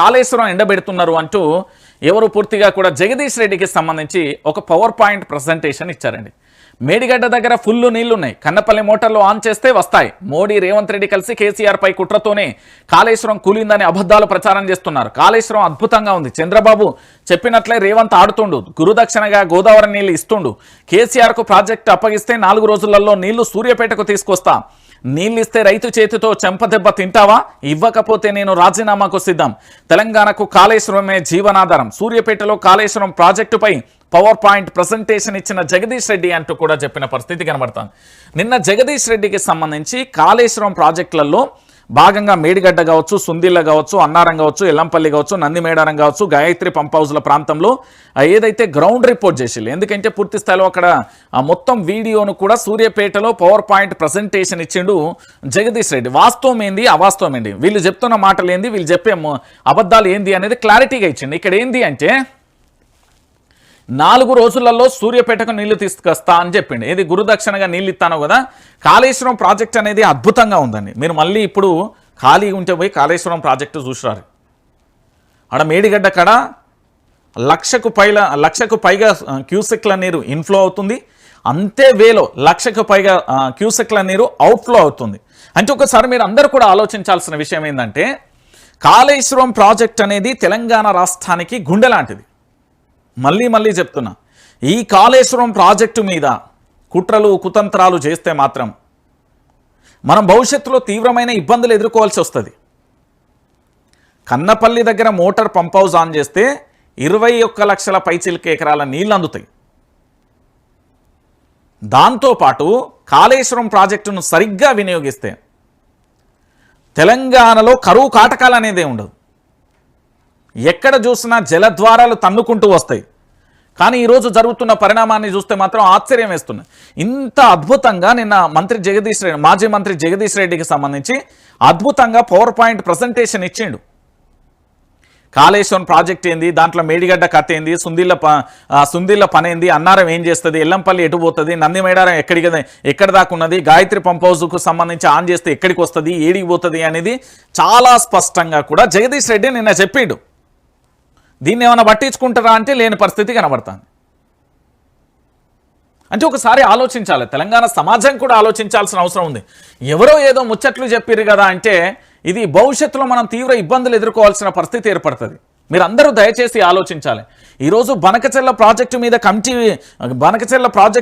కాళేశ్వరం ఎండబెడుతున్నారు అంటూ ఎవరు పూర్తిగా కూడా జగదీష్ రెడ్డికి సంబంధించి ఒక పవర్ పాయింట్ ప్రజెంటేషన్ ఇచ్చారండి. మేడిగడ్డ దగ్గర ఫుల్ నీళ్ళున్నాయి. కన్నపల్లి మోటార్లు ఆన్ చేస్తే వస్తాయి. మోడీ రేవంత్ రెడ్డి కలిసి కేసీఆర్ పై కుట్రతోనే కాళేశ్వరం కూలిందని అబద్ధాలు ప్రచారం చేస్తున్నారు. కాళేశ్వరం అద్భుతంగా ఉంది. చంద్రబాబు చెప్పినట్లే రేవంత్ ఆడుతుండు. గురుదక్షిణగా గోదావరి నీళ్ళు ఇస్తుండు. కేసీఆర్కు ప్రాజెక్టు అప్పగిస్తే నాలుగు రోజులలో నీళ్ళు సూర్యపేటకు తీసుకొస్తా. నీళ్ళిస్తే రైతు చేతితో చెంపదెబ్బ తింటావా? ఇవ్వకపోతే నేను రాజీనామాకు సిద్ధం. తెలంగాణకు కాళేశ్వరమే జీవనాధారం. సూర్యపేటలో కాళేశ్వరం ప్రాజెక్టుపై పవర్ పాయింట్ ప్రజెంటేషన్ ఇచ్చిన జగదీష్ రెడ్డి అంటూ కూడా చెప్పిన పరిస్థితి కనబడుతుంది. నిన్న జగదీష్ రెడ్డికి సంబంధించి కాళేశ్వరం ప్రాజెక్టులలో భాగంగా మేడిగడ్డ కావచ్చు సుందిల్ల కావచ్చు అన్నారం కావచ్చు ఎల్లంపల్లి కావచ్చు నందిమేడారం కావచ్చు గాయత్రి పంప్ హౌస్ల ప్రాంతంలో ఏదైతే గ్రౌండ్ రిపోర్ట్ చేసిల్లు ఎందుకంటే పూర్తి స్థాయిలో అక్కడ మొత్తం వీడియోను కూడా సూర్యపేటలో పవర్ పాయింట్ ప్రజెంటేషన్ ఇచ్చిండు జగదీష్ రెడ్డి. వాస్తవం ఏంది? అవాస్తవం ఏంది? వీళ్ళు చెప్తున్న మాటలు ఏంది? వీళ్ళు చెప్పే అబద్ధాలు ఏంది అనేది క్లారిటీగా ఇచ్చిండు. ఇక్కడ ఏంది అంటే నాలుగు రోజులలో సూర్యపేటకు నీళ్ళు తీసుకొస్తా అని చెప్పిండు. ఏది గురుదక్షిణగా నీళ్ళు ఇస్తాను కదా? కాళేశ్వరం ప్రాజెక్ట్ అనేది అద్భుతంగా ఉందండి. మీరు మళ్ళీ ఇప్పుడు ఖాళీ ఉంటే పోయి కాళేశ్వరం ప్రాజెక్టు చూసిరారు. ఆడ మేడిగడ్డ కాడ లక్షకు పైల లక్షకు పైగా క్యూసెక్ల నీరు ఇన్ఫ్లో అవుతుంది. అంతే వేలో లక్షకు పైగా క్యూసెక్ల నీరు అవుట్ఫ్లో అవుతుంది. అంటే ఒకసారి మీరు అందరూ కూడా ఆలోచించాల్సిన విషయం ఏంటంటే కాళేశ్వరం ప్రాజెక్ట్ అనేది తెలంగాణ రాష్ట్రానికి గుండె లాంటిది. మళ్ళీ మళ్ళీ చెప్తున్నా. ఈ కాళేశ్వరం ప్రాజెక్టు మీద కుట్రలు కుతంత్రాలు చేస్తే మాత్రం మనం భవిష్యత్తులో తీవ్రమైన ఇబ్బందులు ఎదుర్కోవాల్సి వస్తుంది. కన్నపల్లి దగ్గర మోటార్ పంప్ హౌస్ ఆన్ చేస్తే ఇరవై ఒక్క లక్షల పైచిలిక ఎకరాల నీళ్ళు అందుతాయి. దాంతోపాటు కాళేశ్వరం ప్రాజెక్టును సరిగ్గా వినియోగిస్తే తెలంగాణలో కరువు కాటకాలు అనేదే ఉండదు ఎక్కడ చూసినా జలద్వారాలు తన్నుకుంటూ వస్తాయి. కానీ ఈరోజు జరుగుతున్న పరిణామాన్ని చూస్తే మాత్రం ఆశ్చర్యం వేస్తుంది. ఇంత అద్భుతంగా నిన్న మంత్రి జగదీష్ రెడ్డి మాజీ మంత్రి జగదీష్ రెడ్డికి సంబంధించి అద్భుతంగా పవర్ పాయింట్ ప్రజెంటేషన్ ఇచ్చిండు. కాళేశ్వరం ప్రాజెక్ట్ ఏంది దాంట్లో మేడిగడ్డ కథ ఏంది సుందిళ్ళ ప సుందిళ్ళ పని ఏంది అన్నారం ఏం చేస్తుంది ఎల్లంపల్లి ఎటు పోతుంది నంది మేడారం ఎక్కడికి ఎక్కడ దాకా ఉన్నది గాయత్రి పంప్ హౌస్కు సంబంధించి ఆన్ చేస్తే ఎక్కడికి వస్తుంది ఏడికి పోతుంది అనేది చాలా స్పష్టంగా కూడా జగదీష్ రెడ్డి నిన్న చెప్పిండు. దీన్ని ఏమైనా పట్టించుకుంటారా అంటే లేని పరిస్థితి కనబడుతుంది. అంటే ఒకసారి ఆలోచించాలి. తెలంగాణ సమాజం కూడా ఆలోచించాల్సిన అవసరం ఉంది. ఎవరో ఏదో ముచ్చట్లు చెప్పారు కదా అంటే ఇది భవిష్యత్తులో మనం తీవ్ర ఇబ్బందులు ఎదుర్కోవాల్సిన పరిస్థితి ఏర్పడుతుంది. మీరందరూ దయచేసి ఆలోచించాలి. ఈరోజు బనకచెల్ల ప్రాజెక్టు మీద కమిటీ బనకచెల్ల ప్రాజెక్ట్